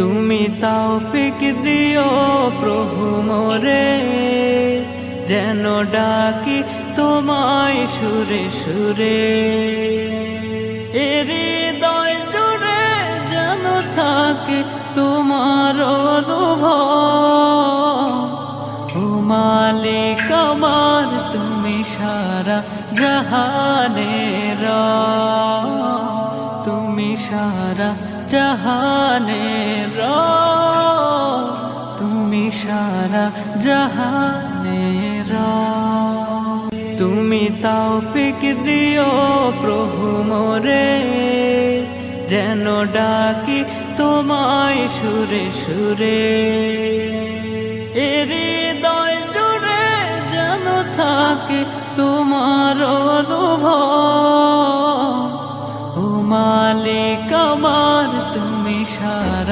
তুমি তাও ফিক দিও প্রভু মোরে, যেন ডাকি তোমায় সুরে সুরে। হৃদয় জুড়ে যেন থাকে তোমার অনুভব। ও মালিক আমার, তুমি সারা জাহানের তুমি সারা জাহানের তুমি সারা জাহানের তুমি তাও ফিক দিও প্রভু মোরে, যেন ডাকি তোমায় সুরে সুরে। হৃদয় জুড়ে যেন থাকে তোমার অনুভব। ও মালিক আমার, তুমি সারা